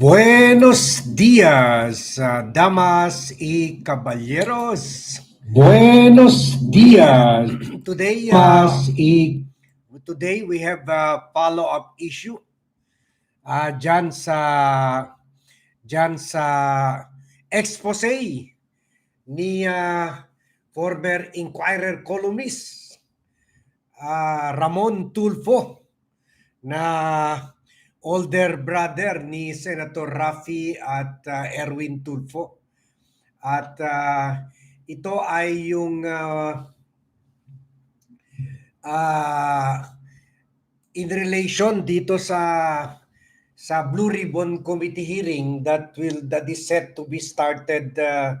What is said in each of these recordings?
Buenos días, ah, damas y caballeros. Buenos días, Today, uh, y today we have a follow-up issue. Uh, dyan sa, dyan sa expose ni ah, former Inquirer columnist ah, Ramon Tulfo na older brother ni Senator Rafi at ah, Erwin Tulfo. At ah, ito ay yung ah, ah, in relation dito sa sa Blue Ribbon Committee hearing that will that is set to be started uh,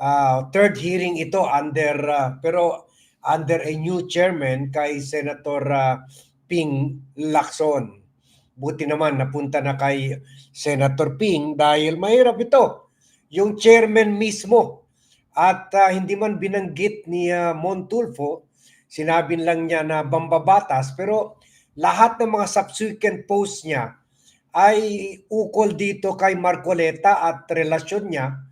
uh, third hearing ito under uh, pero under a new chairman kay Senator uh, Ping Lacson. Buti naman napunta na kay Senator Ping dahil mahirap ito. Yung chairman mismo at uh, hindi man binanggit ni uh, Montulfo, sinabi lang niya na bambabatas pero lahat ng mga subsequent posts niya ay ukol dito kay Marcoleta at relasyon niya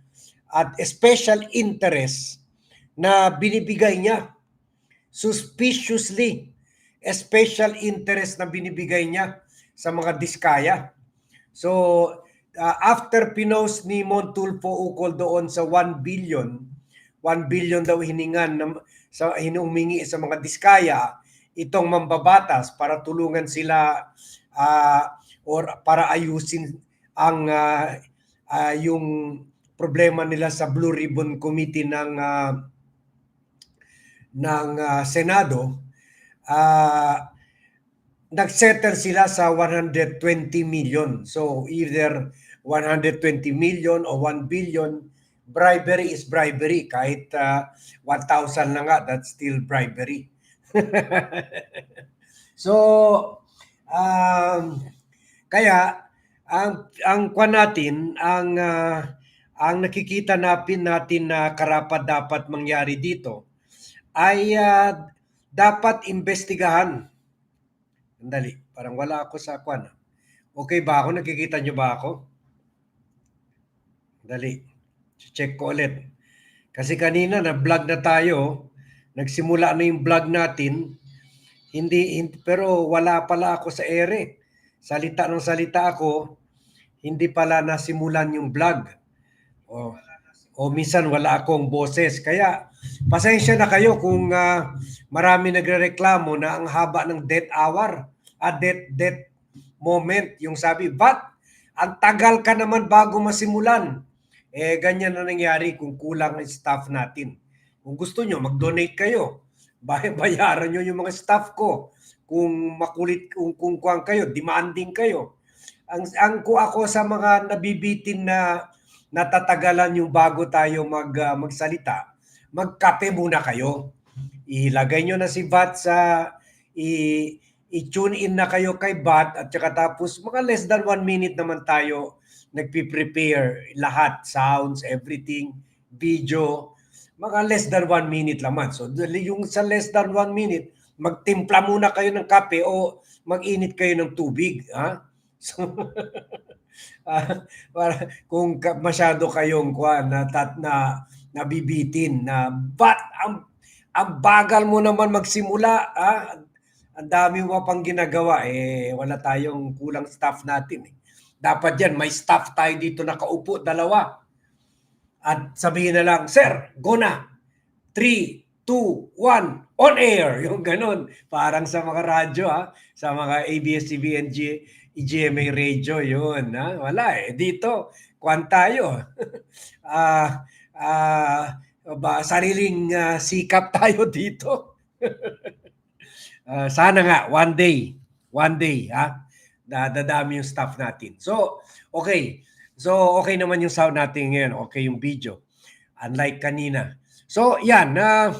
at special interest na binibigay niya suspiciously special interest na binibigay niya sa mga diskaya. So uh, after pinost ni Montulfo ukol doon sa 1 billion, 1 billion daw hiningan ng, sa hinumingi sa mga diskaya itong mambabatas para tulungan sila uh, or para ayusin ang uh, uh, yung problema nila sa Blue Ribbon Committee ng uh, ng uh, Senado uh, nagsettle sila sa 120 million. So either 120 million o 1 billion, bribery is bribery. Kahit uh, 1,000 na nga, that's still bribery. so, um, kaya ang ang kwan natin, ang uh, ang nakikita natin natin na karapat dapat mangyari dito ay uh, dapat imbestigahan. Andali, parang wala ako sa kwan. Okay ba ako? Nakikita nyo ba ako? Dali. Check ko ulit. Kasi kanina na-vlog na tayo. Nagsimula na yung vlog natin. Hindi, hindi pero wala pala ako sa ere. Salita ng salita ako, hindi pala nasimulan yung vlog. O, o minsan wala akong boses. Kaya pasensya na kayo kung uh, marami nagrereklamo na ang haba ng death hour at death, death moment. Yung sabi, but ang tagal ka naman bago masimulan. Eh, ganyan na nangyari kung kulang ang staff natin. Kung gusto nyo, mag-donate kayo. Bay- Bayaran nyo yung mga staff ko. Kung makulit, kung, kung kuwang kayo, demanding kayo. Ang, ang ko ako sa mga nabibitin na natatagalan yung bago tayo mag, uh, magsalita, magkape muna kayo. Ilagay nyo na si Bat sa, i, i-tune in na kayo kay Bat at saka tapos mga less than one minute naman tayo nagpi-prepare lahat, sounds, everything, video, mga less than one minute laman. So yung sa less than one minute, magtimpla muna kayo ng kape o mag-init kayo ng tubig. Ha? So, uh, para, kung masyado kayong kuan na, tat, na nabibitin na but ang ang bagal mo naman magsimula ah ang dami mo pang ginagawa eh wala tayong kulang staff natin eh. Dapat yan, may staff tayo dito nakaupo, dalawa. At sabihin na lang, Sir, go na. 3, 2, 1, on air. Yung ganun. Parang sa mga radyo, ha? sa mga ABS-CBN, EGMA radio, yun. Ha? Wala eh. Dito, kwan tayo. Ah, ah, ba, sariling uh, sikap tayo dito. uh, sana nga, one day, one day, ha? dadami yung staff natin. So, okay. So, okay naman yung sound natin ngayon. Okay yung video. Unlike kanina. So, yan. Uh,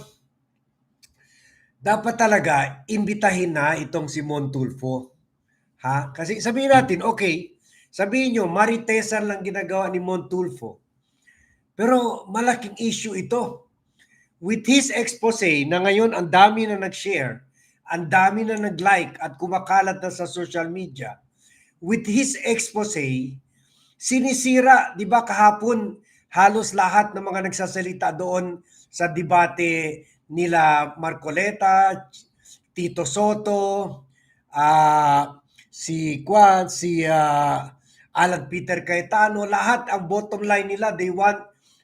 dapat talaga imbitahin na itong si Montulfo. Ha? Kasi sabihin natin, okay, sabihin nyo, maritesan lang ginagawa ni Montulfo. Pero malaking issue ito. With his expose na ngayon ang dami na nag-share, ang dami na nag-like at kumakalat na sa social media, with his expose, sinisira, 'di ba kahapon halos lahat ng mga nagsasalita doon sa debate nila Marcoleta, Tito Soto, ah si Kwan, si ah, Alan Peter Cayetano, lahat ang bottom line nila, they want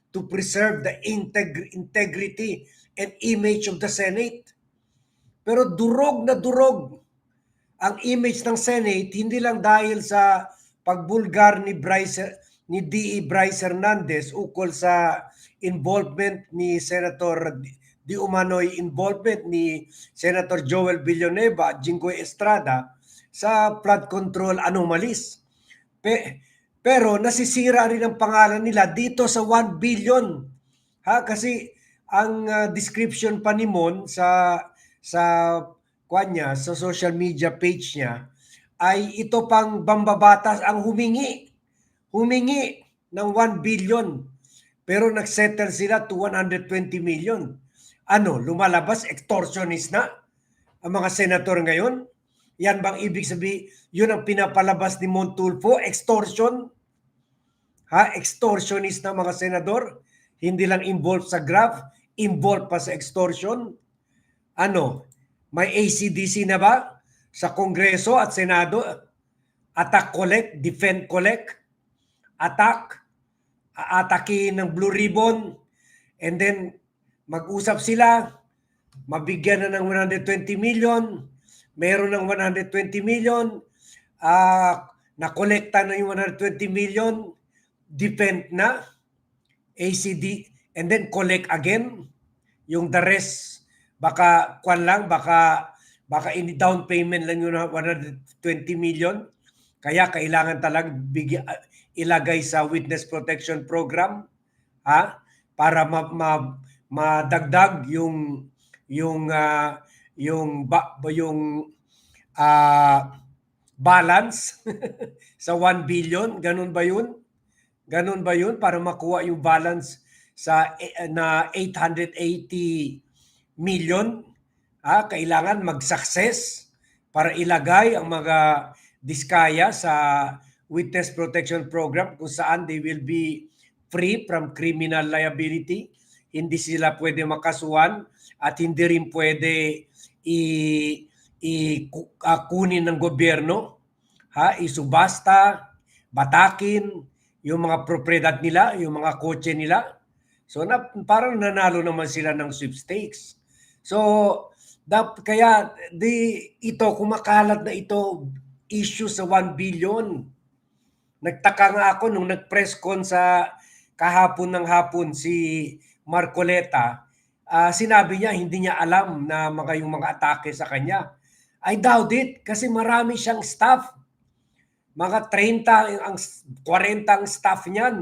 to preserve the integ- integrity and image of the Senate. Pero durog na durog ang image ng Senate hindi lang dahil sa pagbulgar ni Bryce ni DE Bryce Hernandez ukol sa involvement ni Senator di umano'y involvement ni Senator Joel Villanueva Jinggoy Estrada sa flood control anomalies. Pe, pero nasisira rin ang pangalan nila dito sa 1 billion. Ha kasi ang ah, description pa ni Mon sa sa kanya sa social media page niya ay ito pang bambabatas ang humingi. Humingi ng 1 billion. Pero nagsettle sila to 120 million. Ano, lumalabas extortionist na ang mga senator ngayon? Yan bang ibig sabihin, yun ang pinapalabas ni Montulfo, extortion? Ha, extortionist na mga senador? Hindi lang involved sa graft, involved pa sa extortion? Ano, may ACDC na ba? Sa Kongreso at Senado? Attack collect, defend collect, attack, aatakin ng blue ribbon, and then mag-usap sila, mabigyan na ng 120 million, meron ng 120 million, ah nakolekta na yung 120 million, defend na, ACD, and then collect again, yung the rest, baka kwan lang, baka baka in down payment lang yung 120 million, kaya kailangan talagang bigyan, ilagay sa witness protection program ha? Para ma, ma- madagdag yung yung ah, yung ba, yung ah, balance sa 1 billion ganun ba yun ganun ba yun para makuha yung balance sa eh, na 880 million ah kailangan mag-success para ilagay ang mga diskaya sa witness protection program kung saan they will be free from criminal liability. Hindi sila pwede makasuhan at hindi rin pwede i, i ku- kunin ng gobyerno, ha, isubasta, batakin yung mga propriedad nila, yung mga kotse nila. So na, parang nanalo naman sila ng sweepstakes. So dap, kaya di ito kumakalat na ito issue sa 1 billion. Nagtaka nga ako nung nag-press con sa kahapon ng hapon si Marcoleta, ah, sinabi niya hindi niya alam na mga yung mga atake sa kanya. I doubt it kasi marami siyang staff. Mga 30 ang 40 ang staff niyan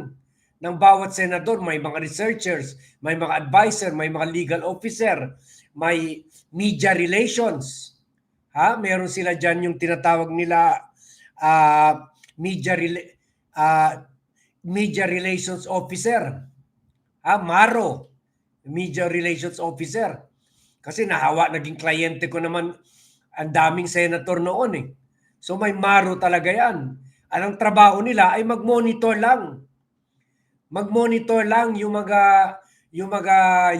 ng bawat senador, may mga researchers, may mga advisor, may mga legal officer, may media relations. Ha? Meron sila diyan yung tinatawag nila ah, media ah, media relations officer. Ha, Maro, media relations officer. Kasi nahawa naging kliyente ko naman ang daming senator noon eh. So may Maro talaga 'yan. Anong trabaho nila ay mag-monitor lang. Mag-monitor lang yung mga yung mga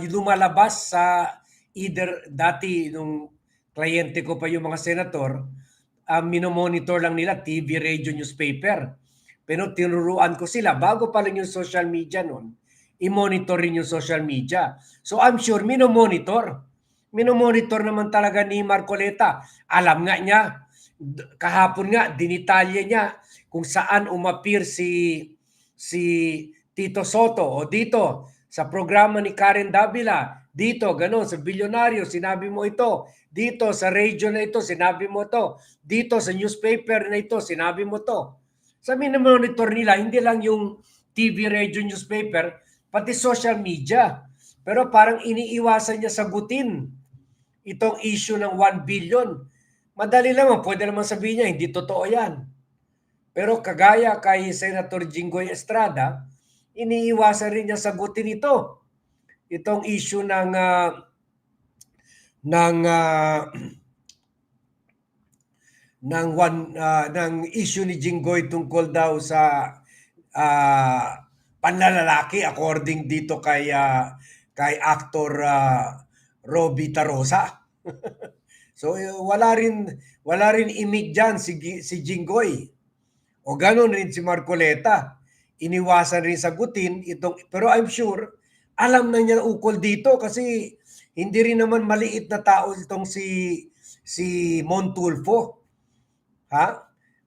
lumalabas sa either dati nung kliyente ko pa yung mga senator, um, minomonitor lang nila TV, radio, newspaper. Pero tinuruan ko sila, bago pa lang yung social media noon, i-monitor rin yung social media. So I'm sure minomonitor. Minomonitor naman talaga ni Marcoleta. Alam nga niya, kahapon nga, dinitalye niya kung saan umapir si si Tito Soto o dito sa programa ni Karen Davila, dito, gano'n, sa bilyonaryo, sinabi mo ito. Dito, sa radio na ito, sinabi mo to. Dito, sa newspaper na ito, sinabi mo to. Sa monitor nila, hindi lang yung TV, radio, newspaper, pati social media. Pero parang iniiwasan niya sagutin itong issue ng 1 billion. Madali naman, pwede naman sabihin niya, hindi totoo yan. Pero kagaya kay Senator Jinggoy Estrada, iniiwasan rin niya sagutin ito. Itong issue ng ah, ng ah, ng one ah, ng issue ni Jinggoy tungkol daw sa ah, panlalalaki according dito kay ah, kay actor ah, Robbie Tarosa. so eh, wala rin wala rin imig diyan si si Jinggoy. O ganoon rin si Marcoleta. Iniwasan rin sagutin itong pero I'm sure alam na niya ukol dito kasi hindi rin naman maliit na tao itong si si Montulfo. Ha?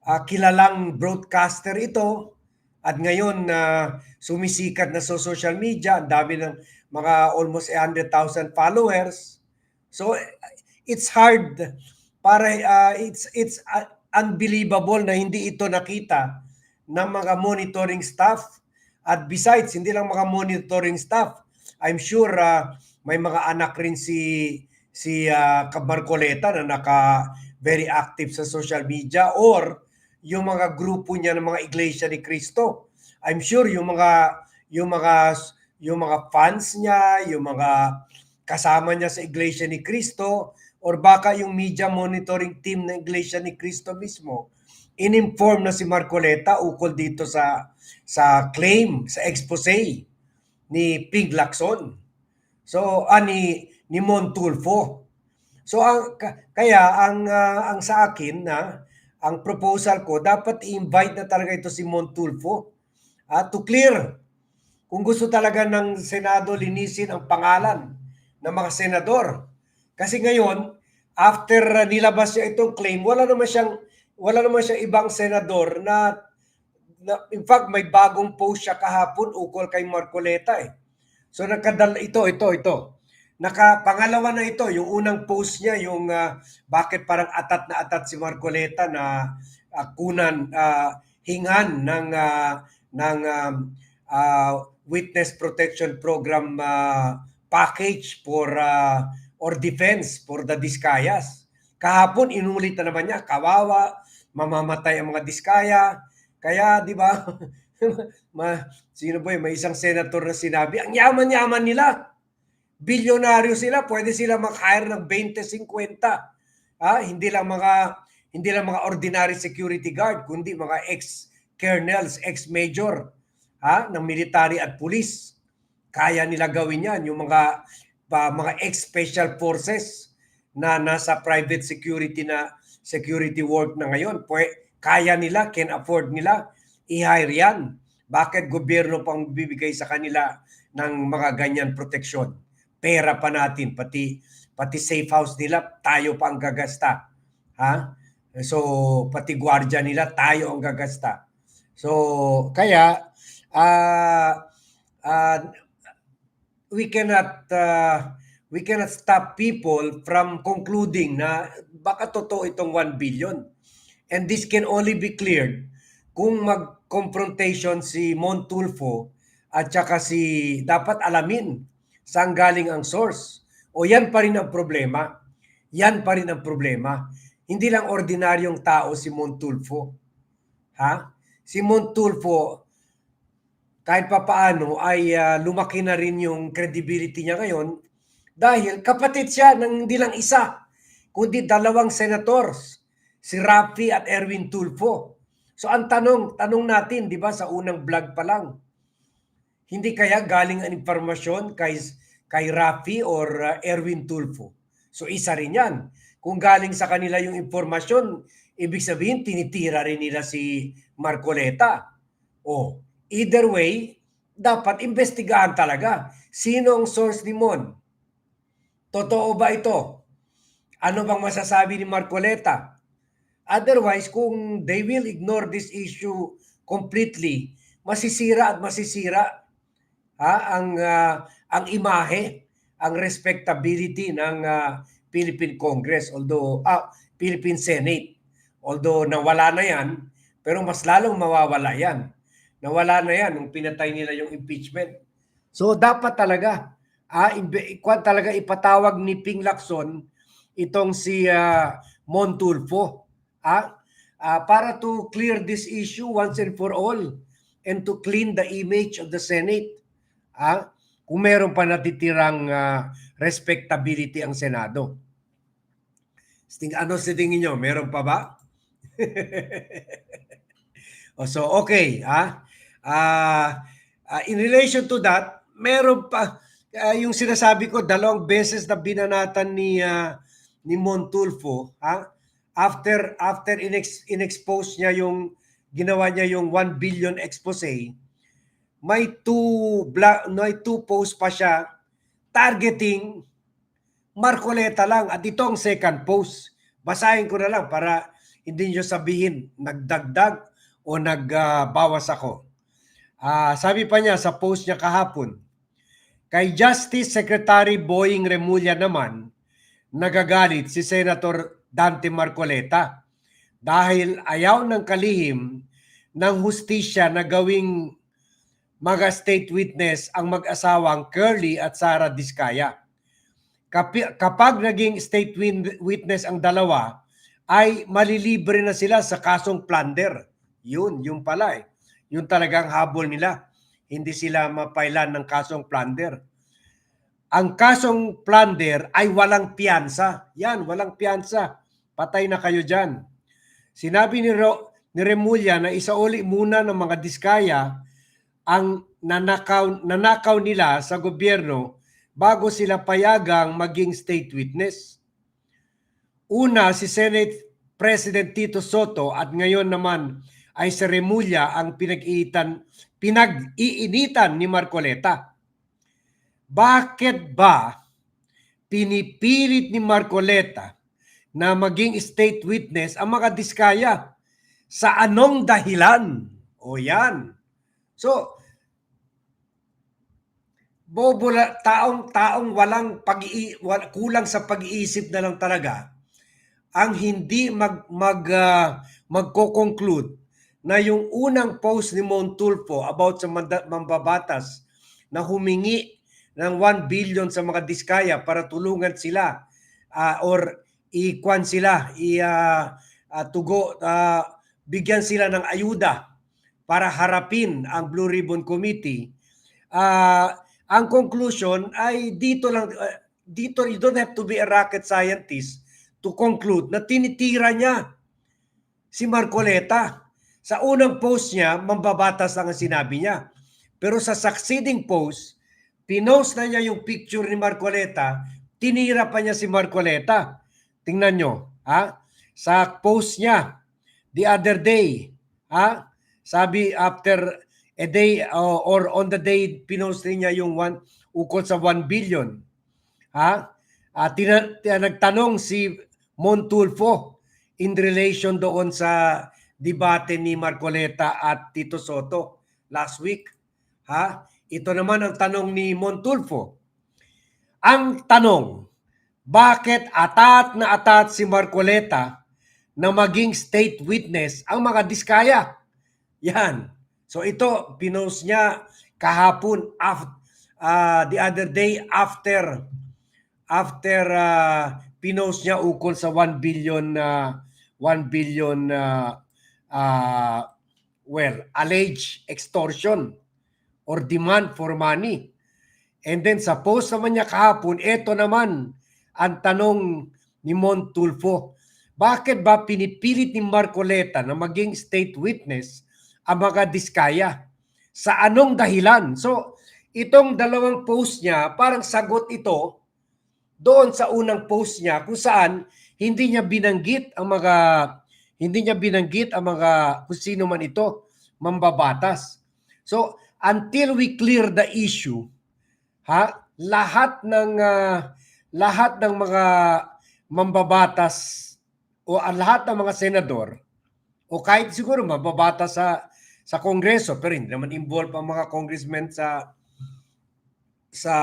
Ah, kilalang broadcaster ito at ngayon na sumisikat na sa social media, ang dami ng mga almost 100,000 followers. So it's hard para ah, it's it's ah, unbelievable na hindi ito nakita ng mga monitoring staff. At besides, hindi lang mga monitoring staff, I'm sure ah, may mga anak rin si si uh, Camarcoleta na naka very active sa social media or yung mga grupo niya ng mga iglesia ni Cristo. I'm sure yung mga yung mga yung mga fans niya, yung mga kasama niya sa iglesia ni Cristo or baka yung media monitoring team ng iglesia ni Cristo mismo in-inform na si Marcoleta ukol dito sa sa claim, sa expose ni Ping Lacson. So, ani ni Montulfo. So ang ka- kaya ang ah, ang sa akin na ang proposal ko dapat i-invite na talaga ito si Montulfo ah, to clear kung gusto talaga ng Senado linisin ang pangalan ng mga senador. Kasi ngayon, after uh, nilabas niya itong claim, wala naman siyang wala naman siyang ibang senador na, na in fact may bagong post siya kahapon ukol kay Marcoleta eh. So nakadala ito ito ito. Naka pangalawa na ito, yung unang post niya yung ah, bakit parang atat na atat si Marcoleta na ah, kunan ah, hingan ng ah, ng um, ah, witness protection program ah, package for ah, or defense for the Discayas. Kahapon inulit na naman niya, kawawa, mamamatay ang mga Diskaya. Kaya, di ba, ma, sino ba yun? May isang senator na sinabi, ang yaman-yaman nila. Bilyonaryo sila, pwede sila mag-hire ng 20-50. Ah, hindi lang mga hindi lang mga ordinary security guard, kundi mga ex-colonels, ex-major ha, ng military at police. Kaya nila gawin yan, yung mga pa, mga ex-special forces na nasa private security na security work na ngayon. Pwe, kaya nila, can afford nila, i-hire yan. Bakit gobyerno pang bibigay sa kanila ng mga ganyan proteksyon? Pera pa natin, pati pati safe house nila, tayo pa ang gagasta. Ha? So, pati gwardiya nila, tayo ang gagasta. So, kaya, ah ah, we cannot uh, we cannot stop people from concluding na baka totoo itong 1 billion. And this can only be cleared kung mag-confrontation si Montulfo at saka si dapat alamin saan galing ang source. O yan pa rin ang problema. Yan pa rin ang problema. Hindi lang ordinaryong tao si Montulfo. Ha? Si Montulfo, kahit papaano ay ah, lumaki na rin yung credibility niya ngayon dahil kapatid siya ng hindi lang isa, kundi dalawang senators, si Rafi at Erwin Tulfo. So ang tanong, tanong natin, di ba, sa unang vlog pa lang, hindi kaya galing ang impormasyon kay, kay Rafi or uh, Erwin Tulfo? So isa rin yan. Kung galing sa kanila yung impormasyon, ibig sabihin tinitira rin nila si Marcoleta. O either way, dapat investigahan talaga. Sino ang source ni Mon? Totoo ba ito? Ano bang masasabi ni Marcoleta? Otherwise, kung they will ignore this issue completely, masisira at masisira ha, ang ah, ang imahe, ang respectability ng ah, Philippine Congress, although ah, Philippine Senate. Although nawala na 'yan, pero mas lalong mawawala 'yan. Nawala na 'yan nung pinatay nila yung impeachment. So dapat talaga ah kwan talaga ipatawag ni Ping Lacson itong si ah, Montulfo ah, ah, para to clear this issue once and for all and to clean the image of the Senate. Ah, kung meron pa natitirang ah, respectability ang Senado. Ano sa tingin nyo? Meron pa ba? O, so, okay. Ah? Ah, ah, in relation to that, meron pa ah, yung sinasabi ko dalawang beses na binanatan ni ah, ni Montulfo, ha? After after inex, inexpose niya yung ginawa niya yung 1 billion expose, may two bla, may two posts pa siya targeting Marcoleta lang at ito ang second post. Basahin ko na lang para hindi niyo sabihin nagdagdag o nagbawas ako. Ah, sabi pa niya sa post niya kahapon, kay Justice Secretary Boying Remulla naman, nagagalit si Senator Dante Marcoleta dahil ayaw ng kalihim ng hustisya na gawing mga state witness ang mag-asawang Curly at Sara Diskaya. Kapi- kapag naging state win- witness ang dalawa, ay malilibre na sila sa kasong plunder. Yun, yung pala eh. Yun talagang habol nila. Hindi sila mapailan ng kasong plunder. Ang kasong plunder ay walang piyansa. Yan, walang piyansa. Patay na kayo dyan. Sinabi ni, Ro- ni Remulla na isauli muna ng mga diskaya ang nanakaw, nanakaw nila sa gobyerno bago sila payagang maging state witness. Una, si Senate President Tito Soto at ngayon naman ay si Remulla ang pinag-iitan, pinag-iinitan ni Marcoleta. Bakit ba pinipilit ni Marcoleta na maging state witness ang mga diskaya? Sa anong dahilan? O yan. So, bobo taong taong walang pag wal, kulang sa pag-iisip na lang talaga ang hindi mag mag ah, magko-conclude na yung unang post ni Montulfo about sa mambabatas na humingi ng 1 billion sa mga diskaya para tulungan sila ah, or ikwan sila i ah, ah, tugo ah, bigyan sila ng ayuda para harapin ang Blue Ribbon Committee ah ang conclusion ay dito lang uh, dito you don't have to be a rocket scientist to conclude na tinitira niya si Marcoleta. Sa unang post niya, mambabatas lang ang sinabi niya. Pero sa succeeding post, pinost na niya yung picture ni Marcoleta, tinira pa niya si Marcoleta. Tingnan nyo, ha? Sa post niya, the other day, ha? Sabi after a day uh, or on the day pinost niya yung one, ukol sa 1 billion. Ha? At tina, tina- nagtanong si Montulfo in relation doon sa debate ni Marcoleta at Tito Soto last week. Ha? Ito naman ang tanong ni Montulfo. Ang tanong, bakit atat na atat si Marcoleta na maging state witness ang mga diskaya? Yan. So ito, pinost niya kahapon, af, ah, the other day after after uh, pinost niya ukol sa 1 billion na 1 billion uh, uh, well, alleged extortion or demand for money. And then sa post naman niya kahapon, ito naman ang tanong ni Montulfo. Bakit ba pinipilit ni Marcoleta na maging state witness ang mga diskaya? Sa anong dahilan? So, itong dalawang post niya, parang sagot ito doon sa unang post niya kung saan hindi niya binanggit ang mga hindi niya binanggit ang mga kung sino man ito mambabatas. So until we clear the issue, ha, lahat ng ah, lahat ng mga mambabatas o ang lahat ng mga senador o kahit siguro mababatas sa sa kongreso pero hindi naman involved ang mga congressmen sa sa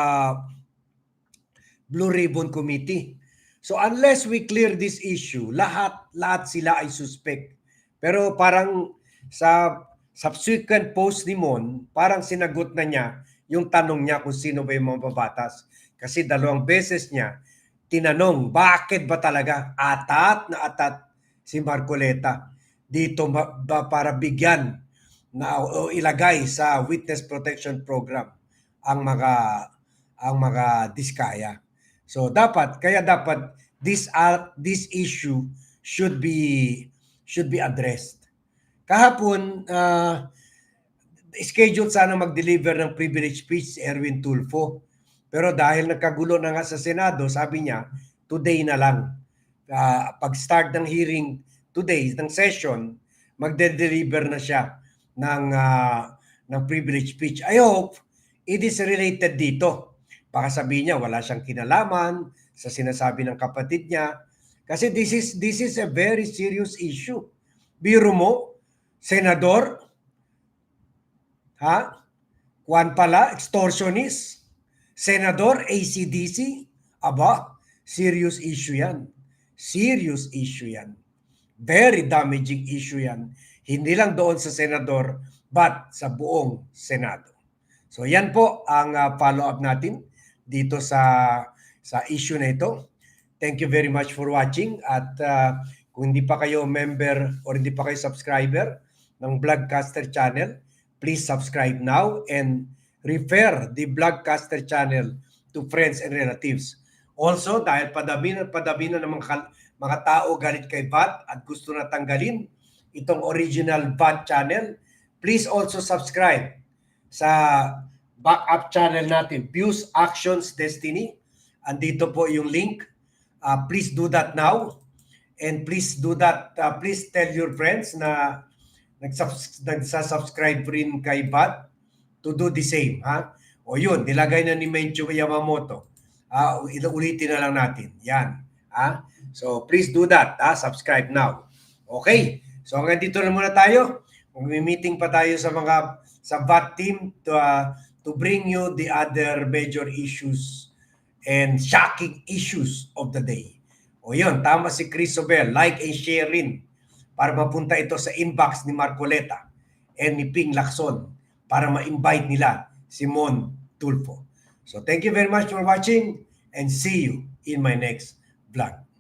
Blue Ribbon Committee. So unless we clear this issue, lahat lahat sila ay suspect. Pero parang sa subsequent post ni Mon, parang sinagot na niya yung tanong niya kung sino ba yung mga babatas. Kasi dalawang beses niya tinanong, bakit ba talaga atat na atat si Marcoleta dito ba, ba para bigyan na o ilagay sa witness protection program ang mga ang mga diskaya. So dapat kaya dapat this uh, this issue should be should be addressed. Kahapon uh, scheduled sana mag-deliver ng privilege speech si Erwin Tulfo. Pero dahil nagkagulo na nga sa Senado, sabi niya, today na lang. Ah, pag-start ng hearing today, ng session, magde-deliver na siya ng, ah, ng privilege speech. I hope it is related dito. Baka sabihin niya, wala siyang kinalaman sa sinasabi ng kapatid niya. Kasi this is, this is a very serious issue. Biro mo, senador, ha? Juan pala, extortionist. Senador, ACDC. Aba, serious issue yan. Serious issue yan. Very damaging issue yan. Hindi lang doon sa senador, but sa buong Senado. So yan po ang uh, follow-up natin dito sa sa issue na ito. Thank you very much for watching at uh, kung hindi pa kayo member or hindi pa kayo subscriber ng Vlogcaster channel, please subscribe now and refer the Vlogcaster channel to friends and relatives. Also, dahil padabi na padabi na ng mga, mga tao galit kay VAT at gusto na tanggalin itong original VAT channel, please also subscribe sa backup channel natin, Views, Actions, Destiny. Andito po yung link. Uh, please do that now. And please do that. uh, please tell your friends na nagsubs- nagsasubscribe rin kay VAT to do the same. Ha? O yun, nilagay na ni Mencho Yamamoto. Ah, ulitin na lang natin. Yan. Ha? So please do that. Ha? Subscribe now. Okay. So hanggang dito na muna tayo. Mag-meeting pa tayo sa mga sa VAT team to uh, to bring you the other major issues and shocking issues of the day. O yun, tama si Chris Sobel. Like and share rin para mapunta ito sa inbox ni Marcoleta and ni Ping Lacson para ma-invite nila si Mon Tulfo. So thank you very much for watching and see you in my next vlog.